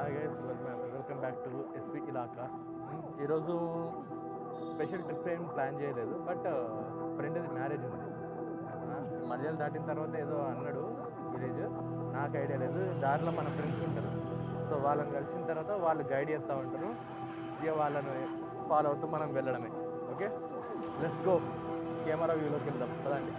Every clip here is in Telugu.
Hi guys welcome back to S V ఇలాకా ఈరోజు స్పెషల్ ట్రిప్ ఏం ప్లాన్ చేయలేదు బట్ ఫ్రెండ్ది మ్యారేజ్ ఉంది. మధ్యలో దాటిన తర్వాత ఏదో అన్నాడు విలేజ్ నాకు ఐడియా లేదు దారిలో మన ఫ్రెండ్స్ ఉంటారు. సో వాళ్ళని కలిసిన తర్వాత వాళ్ళు గైడ్ చేస్తూ ఉంటారు. ఇక వాళ్ళని ఫాలో అవుతూ మనం వెళ్ళడమే. ఓకే లెట్స్ గో కెమెరా వ్యూలోకి వెళ్దాం. పదండి.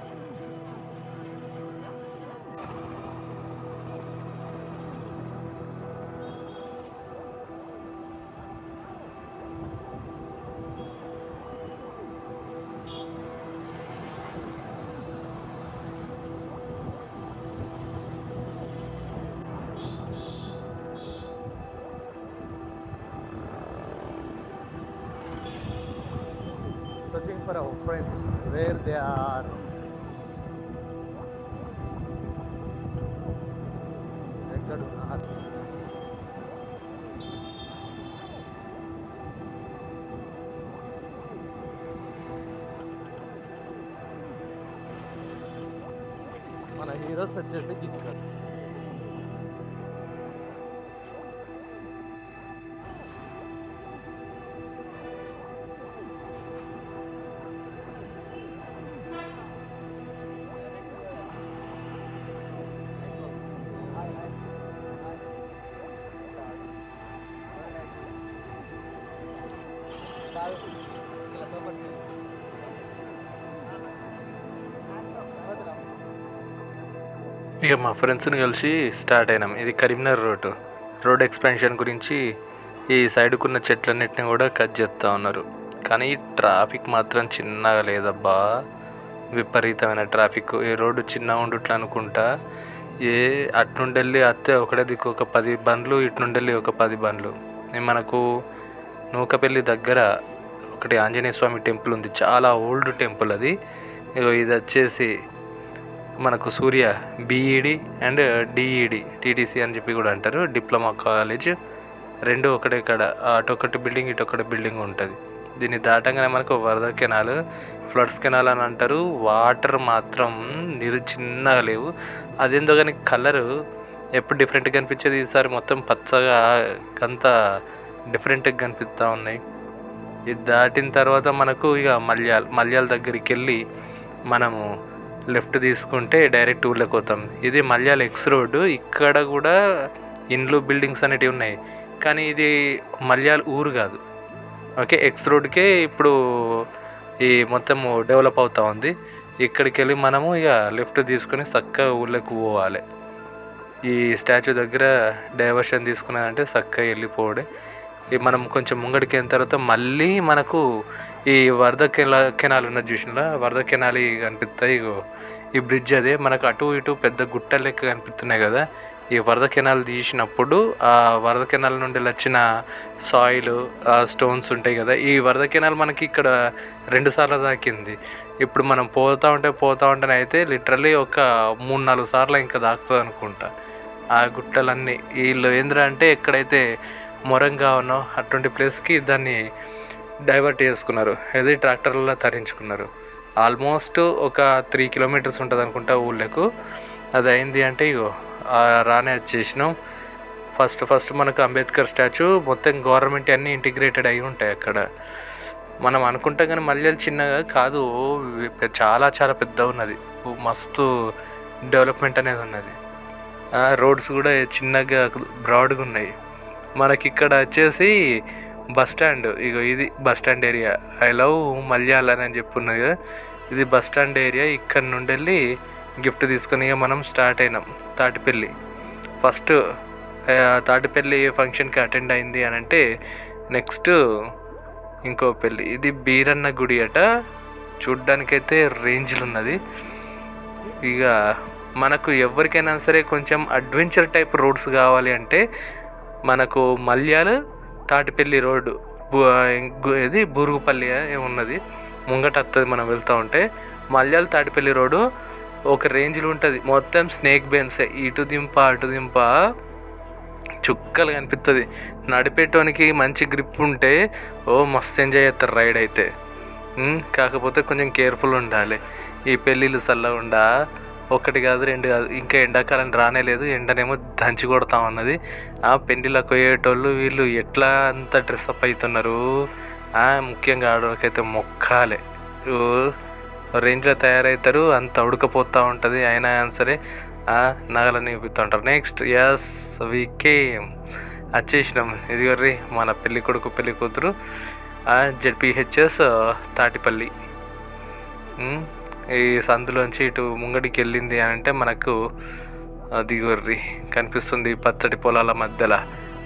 For our friends where they are మన హీరోస్ వచ్చేసి ఇక్కడ ఇక మా ఫ్రెండ్స్ని కలిసి స్టార్ట్ అయినాం. ఇది కరీంనగర్ రోడ్ రోడ్ ఎక్స్పెన్షన్ గురించి ఈ సైడ్కున్న చెట్లన్నింటినీ కూడా కట్ చేస్తూ ఉన్నారు. కానీ ట్రాఫిక్ మాత్రం చిన్నగా లేదబ్బా. విపరీతమైన ట్రాఫిక్. ఈ రోడ్డు చిన్న ఉండుట్లా అనుకుంటా. ఏ అట్నుండెళ్ళి అత్తే ఒకటే దిక్కు ఒక పది బండ్లు ఇట్నుండెళ్ళి ఒక పది బండ్లు. మనకు నూకపల్లి దగ్గర ఒకటి ఆంజనేయ స్వామి టెంపుల్ ఉంది. చాలా ఓల్డ్ టెంపుల్ అది. ఇగో ఇది వచ్చేసి మనకు Surya B E D and D E D T T C అని చెప్పి కూడా అంటారు. డిప్లొమా కాలేజ్ రెండు ఒకటే కాడ అటొకటి బిల్డింగ్ ఇటొకటి బిల్డింగ్ ఉంటుంది. దీన్ని దాటంగానే మనకు వరద కెనాల్ ఫ్లడ్స్ కెనాల్ అని అంటారు. వాటర్ మాత్రం నీరు చిన్నగా లేవు. అదేందో కానీ కలరు ఎప్పుడు డిఫరెంట్గా కనిపించేది ఈసారి మొత్తం పచ్చగా అంత డిఫరెంట్గా కనిపిస్తూ ఉన్నాయి. ఇది దాటిన తర్వాత మనకు ఇక మల్యాల్ మల్యాల దగ్గరికి వెళ్ళి మనము లెఫ్ట్ తీసుకుంటే డైరెక్ట్ ఊర్లోకి పోతాం. ఇది మల్యాల ఎక్స్ రోడ్డు. ఇక్కడ కూడా ఇండ్లు బిల్డింగ్స్ అనేటివి ఉన్నాయి. కానీ ఇది మల్యాల ఊరు కాదు. ఓకే ఎక్స్ రోడ్కే ఇప్పుడు ఈ మొత్తము డెవలప్ అవుతూ ఉంది. ఇక్కడికి వెళ్ళి మనము ఇక లెఫ్ట్ తీసుకొని చక్కగా ఊళ్ళోకి పోవాలి. ఈ స్టాచ్యూ దగ్గర డైవర్షన్ తీసుకున్నదంటే చక్కగా వెళ్ళిపోవడే మనం కొంచెం ముంగడికి వెళ్ళిన తర్వాత మళ్ళీ మనకు ఈ వరద కెలా కెనాల్ ఉన్నది చూసినా వరద కెనాల్ కనిపిస్తాయి ఇగో. ఈ బ్రిడ్జ్ అదే మనకు అటు ఇటు పెద్ద గుట్ట లెక్క కనిపిస్తున్నాయి కదా. ఈ వరద కెనాల్ తీసినప్పుడు ఆ వరద కెనాల్ నుండి వచ్చిన సాయిల్ ఆ స్టోన్స్ ఉంటాయి కదా. ఈ వరద కెనాల్ మనకి ఇక్కడ రెండు సార్లు ఇప్పుడు మనం పోతా ఉంటే పోతూ ఉంటేనే అయితే లిటరలీ ఒక మూడు నాలుగు సార్లు ఇంకా తాకుతుంది అనుకుంటా ఆ గుట్టలన్నీ. వీళ్ళు ఏంద్రా అంటే ఎక్కడైతే మొరంగా ఉన్న అటువంటి ప్లేస్కి దాన్ని డైవర్ట్ చేసుకున్నారు. అది ట్రాక్టర్లలో తరించుకున్నారు. ఆల్మోస్ట్ ఒక త్రీ కిలోమీటర్స్ ఉంటుంది అనుకుంటా ఊళ్ళకు. అది అయింది అంటే ఇగో రానే వచ్చేసినాం. ఫస్ట్ ఫస్ట్ మనకు అంబేద్కర్ స్టాచ్యూ మొత్తం గవర్నమెంట్ అన్నీ ఇంటిగ్రేటెడ్ అయి ఉంటాయి అక్కడ. మనం అనుకుంటాం కానీ మళ్ళీ అది చిన్నగా కాదు. చాలా చాలా పెద్ద ఉన్నది. మస్తు డెవలప్మెంట్ అనేది ఉన్నది. రోడ్స్ కూడా చిన్నగా బ్రాడ్గా ఉన్నాయి. మనకి ఇక్కడ వచ్చేసి బస్ స్టాండ్. ఇగో ఇది bus stand area. I love Malyala అని చెప్పి కదా. ఇది బస్ స్టాండ్ ఏరియా. ఇక్కడ నుండి వెళ్ళి గిఫ్ట్ తీసుకొని ఇక మనం స్టార్ట్ అయినాం. తాటిపల్లి. ఫస్ట్ తాటిపల్లి ఫంక్షన్కి అటెండ్ అయింది అని అంటే నెక్స్ట్ ఇంకో పెళ్ళి. ఇది బీరన్న గుడి అట. చూడ్డానికైతే రేంజ్లు ఉన్నది ఇక మనకు ఎవరికైనా సరే కొంచెం అడ్వెంచర్ టైప్ రోడ్స్ కావాలి అంటే మనకు మల్యాలు తాటిపల్లి రోడ్డు ఇది బూరుగుపల్లి ఉన్నది ముంగట వస్తుంది మనం వెళ్తూ ఉంటే. మల్యాల తాటిపల్లి రోడ్డు ఒక రేంజ్లో ఉంటుంది. మొత్తం స్నేక్ బెన్స్ ఇటు దింప అటు దింప చుక్కలు కనిపిస్తుంది నడిపేటోనికి మంచి గ్రిప్ ఉంటే ఓ మస్తు ఎంజాయ్ చేస్తారు రైడ్ అయితే కాకపోతే కొంచెం కేర్ఫుల్ ఉండాలి. ఈ పెళ్ళిళ్ళు చల్లగా ఉండా ఒకటి కాదు రెండు కాదు ఇంకా ఎండాకాలం రానే లేదు ఎండనేమో దంచి కొడతా ఉన్నది ఆ పెళ్ళిళ్ళకి పోయేటోళ్ళు వీళ్ళు ఎట్లా అంత డ్రెస్అప్ అవుతున్నారు ముఖ్యంగా ఆడవాళ్ళకైతే మొక్కాలే. ఓ, రేంజ్లో తయారవుతారు అంత ఉడకపోతూ ఉంటుంది అయినా సరే నగలని చూపిస్తుంటారు నెక్స్ట్ ఎస్ వికేమ్ వచ్చేసినాం. ఇదిగోర్రి మన పెళ్ళి కొడుకు పెళ్ళి కూతురు జెడ్పిహెచ్ఎస్ తాటిపల్లి. ఈ సందులోంచి ఇటు ముంగడికి వెళ్ళింది అని అంటే మనకు దిగుర్రి కనిపిస్తుంది పచ్చటి పొలాల మధ్యలో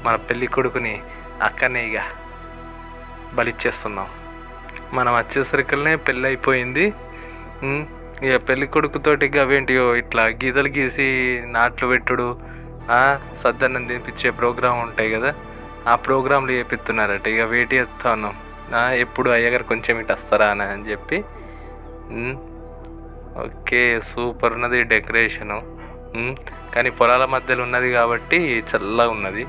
మన పెళ్ళి కొడుకుని అక్కనే ఇక బలిచ్చేస్తున్నాం. మనం వచ్చేసరికల్నే పెళ్ళి అయిపోయింది ఇక పెళ్ళి కొడుకుతోటి ఇక అవేంటియో ఇట్లా గీతలు గీసి నాట్లు పెట్టుడు ఆ, సద్దన్నం తినిపించే ప్రోగ్రాం ఉంటాయి కదా ఆ ప్రోగ్రాంలు చేపిస్తున్నారట. ఇక వేటి చేస్తాను ఎప్పుడు అయ్యగారు కొంచెం ఇటు వస్తారా అని చెప్పి ఓకే సూపర్ ఉన్నది డెకరేషను. కానీ పొలాల మధ్యలో ఉన్నది కాబట్టి చల్లగా ఉన్నది.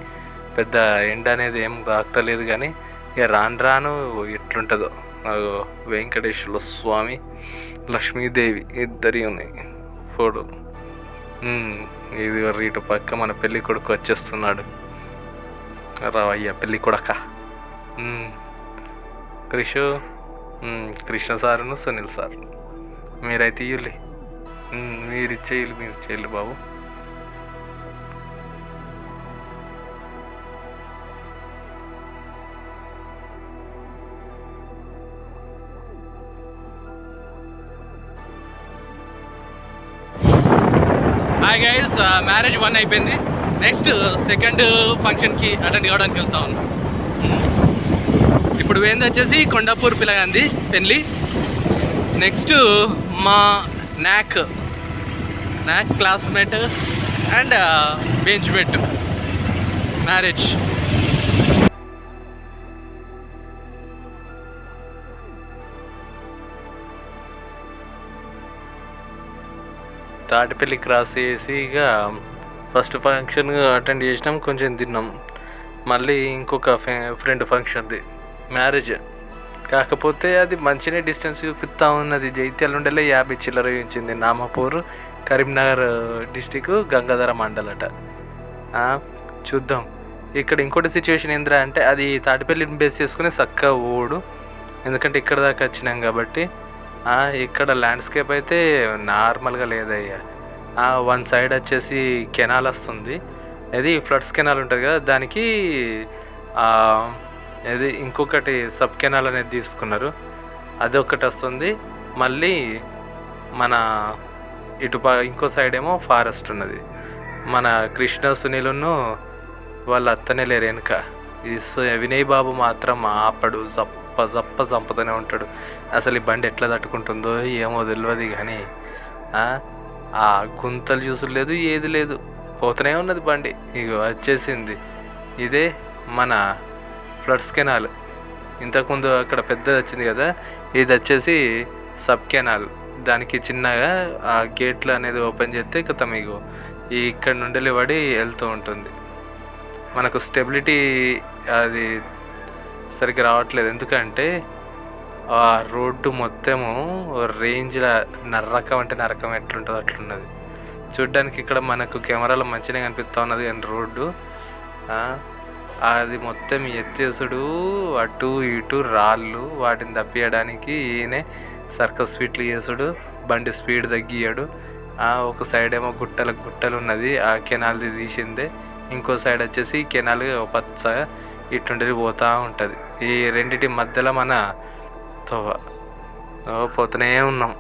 పెద్ద ఎండ అనేది ఏం తాకుతలేదు కానీ ఇక రాను రాను ఎట్లుంటుందో. నాకు వెంకటేశ్వర స్వామి లక్ష్మీదేవి ఇద్దరి ఉన్నాయి. ఫోటోలు ఇది ఇటు పక్క మన పెళ్ళి కొడుకు వచ్చేస్తున్నాడు. రావయ్యా పెళ్ళి కొడక. క్రిషు కృష్ణ సారును సునీల్ సారును. మీరైతే ఇయ్యులే. మీరు ఇచ్చేయాలి మీరు ఇచ్చేయాలి బాబు. హాయ్ గైస్ మ్యారేజ్ వన్ అయిపోయింది. నెక్స్ట్ సెకండ్ ఫంక్షన్కి అటెండ్ కావడానికి వెళ్తా ఉన్నాం. ఇప్పుడు ఏంది వచ్చేసి కొండాపూర్ పిల్లగాంది పెళ్ళి. నెక్స్ట్ మా నాక్ నాక్ classmate and benchmate marriage Tatipalli cross చేసి ఇక ఫస్ట్ ఫంక్షన్ అటెండ్ చేసినాం కొంచెం తిన్నాం. మళ్ళీ ఇంకొక ఫ్రెండ్ ఫంక్షన్ది మ్యారేజ్ కాకపోతే అది మంచినే డిస్టెన్స్ చూపిస్తూ ఉన్నది. జైత్యాల నుండి యాభై చిల్లర ఇచ్చింది నామపూర్ కరీంనగర్ డిస్టిక్ గంగాధర మండలట. చూద్దాం. ఇక్కడ ఇంకోటి సిచ్యువేషన్ ఏంద్రా అంటే అది తాటిపల్లిని బేస్ చేసుకుని చక్కగా ఓడు. ఎందుకంటే ఇక్కడ దాకా వచ్చినాం కాబట్టి. ఇక్కడ ల్యాండ్స్కేప్ అయితే నార్మల్గా లేదయ్యా. వన్ సైడ్ వచ్చేసి కెనాల్ వస్తుంది. అది ఫ్లడ్స్ కెనాల్ ఉంటుంది కదా దానికి ఇది ఇంకొకటి సబ్ కెనాల్ అనేది తీసుకున్నారు. అది ఒకటి వస్తుంది. మళ్ళీ మన ఇటు ఇంకో సైడ్ ఏమో ఫారెస్ట్ ఉన్నది. మన కృష్ణ సునీలును వాళ్ళు అత్తనే లేరు వెనుక. ఈ వినయ్ బాబు మాత్రం ఆపడు. జప్ప జప్ప చంపుతూనే ఉంటాడు. అసలు ఈ బండి ఎట్లా తట్టుకుంటుందో ఏమో తెలియదు కానీ ఆ, గుంతలు చూసులు లేదు ఏది లేదు. పోతూనే ఉన్నది బండి. ఇక వచ్చేసింది. ఇదే మన ఫ్లడ్స్ కెనాల్. ఇంతకుముందు అక్కడ పెద్దది వచ్చింది కదా ఇది వచ్చేసి సబ్ కెనాల్. దానికి చిన్నగా ఆ గేట్లు అనేది ఓపెన్ చేస్తే క్రితం మీకు ఈ ఇక్కడ నుండి పడి వెళ్తూ ఉంటుంది. మనకు స్టెబిలిటీ అది సరిగ్గా రావట్లేదు. ఎందుకంటే ఆ రోడ్డు మొత్తము రేంజ్లో నరకం అంటే నరకం ఎట్లుంటుందో అట్లున్నది. చూడ్డానికి ఇక్కడ మనకు కెమెరాలో మంచిగా కనిపిస్తూ ఉన్నది కానీ రోడ్డు అది మొత్తం ఎత్తేసుడు అటు ఇటు రాళ్ళు వాటిని తప్పియడానికి ఈయనే సర్కస్ స్పీట్లు చేసుడు బండి స్పీడ్ తగ్గియడు. ఆ ఒక సైడ్ ఏమో గుట్టల గుట్టలు ఉన్నది ఆ కెనాల్ది తీసిందే. ఇంకో సైడ్ వచ్చేసి కెనాల్ పచ్చగా ఇటుండి పోతూ ఉంటుంది. ఈ రెండిటి మధ్యలో మన తోవ పోతూనే ఉన్నాం.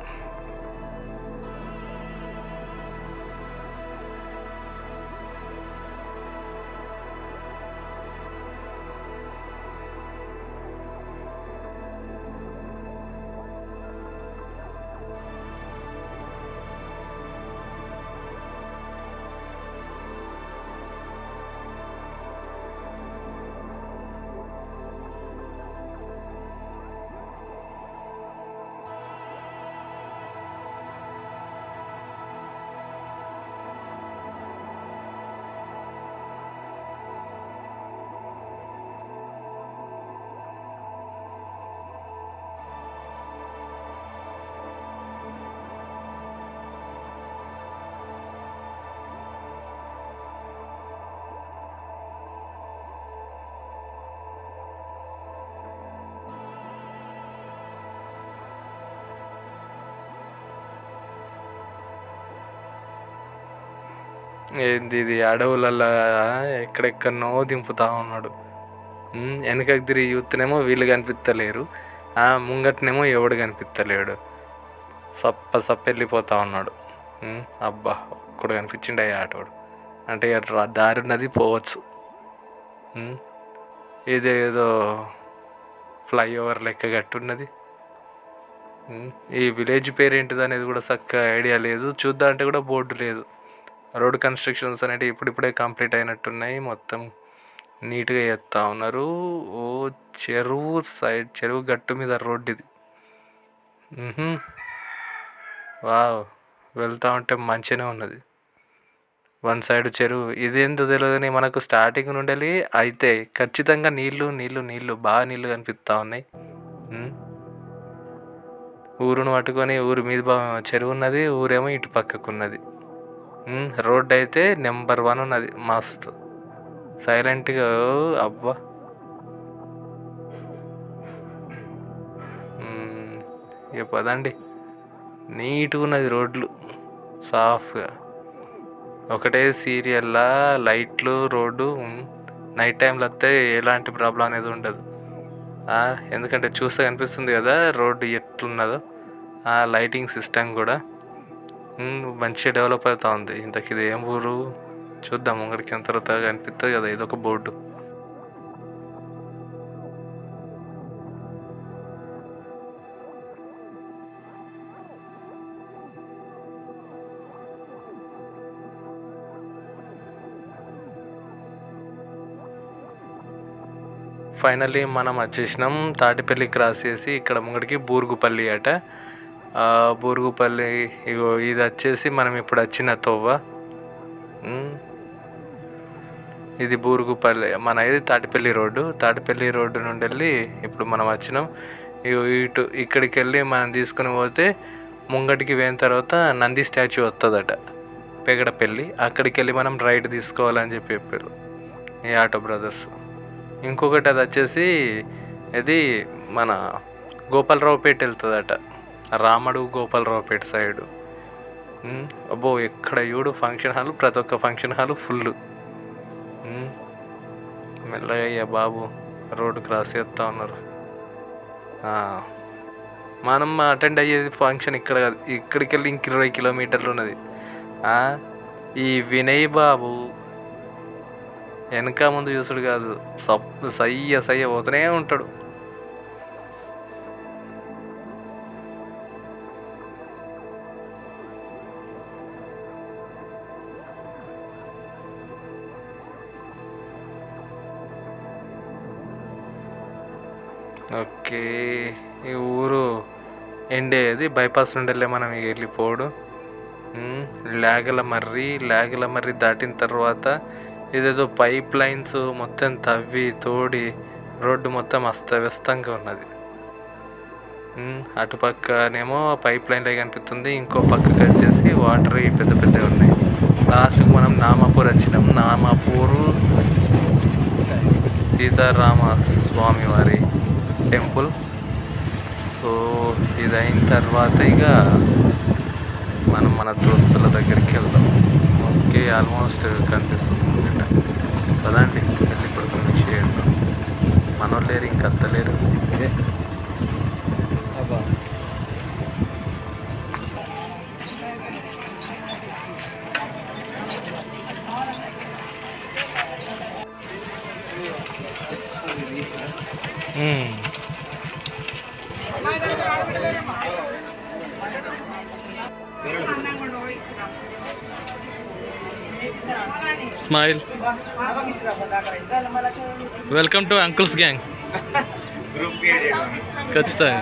ఏంది ఇది అడవులలో? ఎక్కడెక్కడనో దింపుతా ఉన్నాడు. వెనకకి తిరిగి చూస్తేనేమో వీళ్ళు కనిపిస్తలేరు ఆ ముంగట్నేమో ఎవడు కనిపిస్తలేడు సప్ప సప్ప వెళ్ళిపోతా ఉన్నాడు. అబ్బా ఒక్కడు కనిపించిండు అయ్యా ఆటోడు. అంటే ఇక రా- దారి ఉన్నది పోవచ్చు. ఉమ్, ఇదేదో ఫ్లైఓవర్ లెక్క కట్టున్నది. ఈ విలేజ్ పేరు ఏంటిది అనేది కూడా చక్కగా ఐడియా లేదు. చూద్దా అంటే కూడా బోర్డు లేదు. రోడ్ కన్స్ట్రక్షన్స్ అనేవి ఇప్పుడిప్పుడే కంప్లీట్ అయినట్టున్నాయి. మొత్తం నీట్గా చేస్తూ ఉన్నారు. ఓ చెరువు సైడ్ చెరువు గట్టు మీద రోడ్డు ఇది. వా వావ్. వెళ్తా ఉంటే మంచిగానే ఉన్నది. వన్ సైడ్ చెరువు. ఇదేందో తెలియదు మనకు స్టార్టింగ్ నుండి అయితే ఖచ్చితంగా నీళ్ళు నీళ్ళు నీళ్ళు బాగా నీళ్ళు కనిపిస్తూ ఉన్నాయి. ఊరును పట్టుకొని ఊరి మీద బా- చెరువు ఉన్నది. ఊరేమో ఇటు పక్కకు ఉన్నది రోడ్ అయితే నెంబర్ వన్ ఉన్నది. మస్తు. సైలెంట్గా అబ్బా. మ్, ఇక పదండి. నీట్గా ఉన్నది రోడ్లు. సాఫ్గా. ఒకటే సీరియల్లా లైట్లు రోడ్డు నైట్ టైంలో వస్తే ఎలాంటి ప్రాబ్లం అనేది ఉండదు. ఎందుకంటే చూస్తే కనిపిస్తుంది కదా రోడ్డు ఎట్లున్నదో. ఆ లైటింగ్ సిస్టమ్ కూడా. మంచిగా డెవలప్ అవుతా ఉంది ఇంతకు ఇది ఏం ఊరు? చూద్దాం ముంగడికి ఎంత తర్వాత కనిపిస్తుంది కదా ఇదొక బోర్డు. ఫైనల్లీ మనం వచ్చేసినాం తాటిపల్లి క్రాస్ చేసి ఇక్కడ ముంగడికి బూరుగుపల్లి అట. బూరుగుపల్లి ఇగో ఇది వచ్చేసి మనం ఇప్పుడు వచ్చిన తొవ్వ. ఇది బూరుగుపల్లి మన ఇది తాటిపల్లి రోడ్డు. తాటిపల్లి రోడ్డు నుండి వెళ్ళి ఇప్పుడు మనం వచ్చినాం. ఇగో ఇటు ఇక్కడికి వెళ్ళి మనం తీసుకుని పోతే ముంగటికి పోయిన తర్వాత నంది స్టాచ్యూ వస్తుందట పెగడపల్లి. అక్కడికి వెళ్ళి మనం రైట్ తీసుకోవాలని చెప్పి చెప్పారు ఈ ఆటో బ్రదర్స్. ఇంకొకటి అది వచ్చేసి ఇది మన గోపాలరావుపేట వెళ్తుందట. రామడు గోపాలరావుపేట సైడు. అబ్బో ఎక్కడ చూడు ఫంక్షన్ హాల్ ప్రతి ఒక్క ఫంక్షన్ హాల్ ఫుల్ మెల్లగయ్యా బాబు రోడ్డు క్రాస్ చేస్తూ ఉన్నారు. మనం అటెండ్ అయ్యేది ఫంక్షన్ ఇక్కడ కాదు ఇక్కడికి వెళ్ళి ఇంక ఇరవై కిలోమీటర్లు ఉన్నది. ఈ వినయ్ బాబు వెనక ముందు చూసుడు కాదు సప్ సయ్య సయ్య పోతూనే ఉంటాడు. ఓకే ఈ ఊరు ఎండేది బైపాస్ నుండి మనం వెళ్ళిపోడు లేగల లాగల మర్రి లాగల మర్రి దాటిన తర్వాత ఇదేదో పైప్ లైన్స్ మొత్తం తవ్వి తోడి రోడ్డు మొత్తం అస్తవ్యస్తంగా ఉన్నది. అటుపక్కనేమో పైప్ లైన్లే కనిపిస్తుంది ఇంకో పక్కకి వచ్చేసి వాటర్ పెద్ద పెద్దగా ఉన్నాయి. లాస్ట్కి మనం నామాపూర్ వచ్చినాం నామాపూరు సీతారామ స్వామి వారి టెంపుల్. సో ఇది అయిన తర్వాత ఇక మనం మన దోస్తుల దగ్గరికి వెళ్దాం. ఓకే ఆల్మోస్ట్ కనిపిస్తుంది ముంగట. కదండి వెళ్ళి ఇప్పుడు కొన్ని చేయండి. మనోళ్ళు లేరు ఇంక అత్తలేరు. మ్మ్. Smile welcome to uncles gang ఖచ్చితంగా